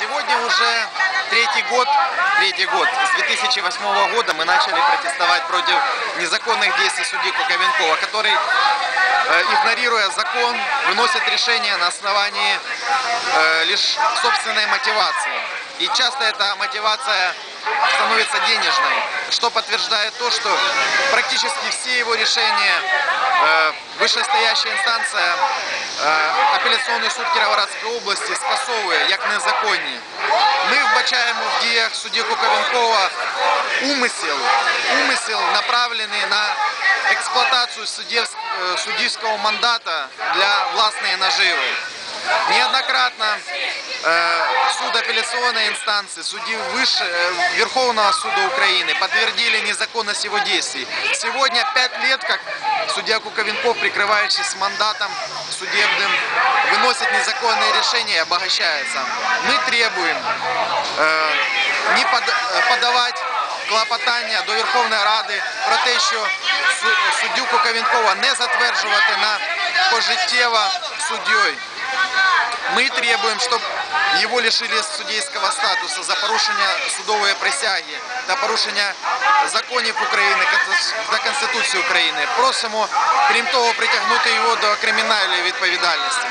Сегодня уже третий год, третий год. С 2008 года мы начали протестовать против незаконных действий судьи Куковенкова, который, э, игнорируя закон, выносит решения на основании э, лишь собственной мотивации. И часто эта мотивация становится денежной, что подтверждает то, что практически все его решения э, вышестоящая инстанция е, апеляційний суд Кіровоградської області скасовує як незаконні. Ми вбачаємо в діях судді Куковенкова умисел, умисел направлений на експлуатацію суддівсь- е, суддівського мандата для власної наживи. Неоднократно э, суд апелляционной инстанции, судьи выше, э, Верховного суда Украины подтвердили незаконность его действий. Сегодня пять лет, как судья Куковенков, прикрывающийся мандатом судебным, выносит незаконные решения и обогащается. Мы требуем э, не под- э, подавать клопотання до Верховної Ради про те, що су- суддю Куковенкова не затверджувати на пожиттєво суддєю. Мы требуем, чтобы его лишили судейского статуса за порушення судової присяги та порушення законів України та Конституції України. Просимо, крім того, притягнути його до кримінальної відповідальності.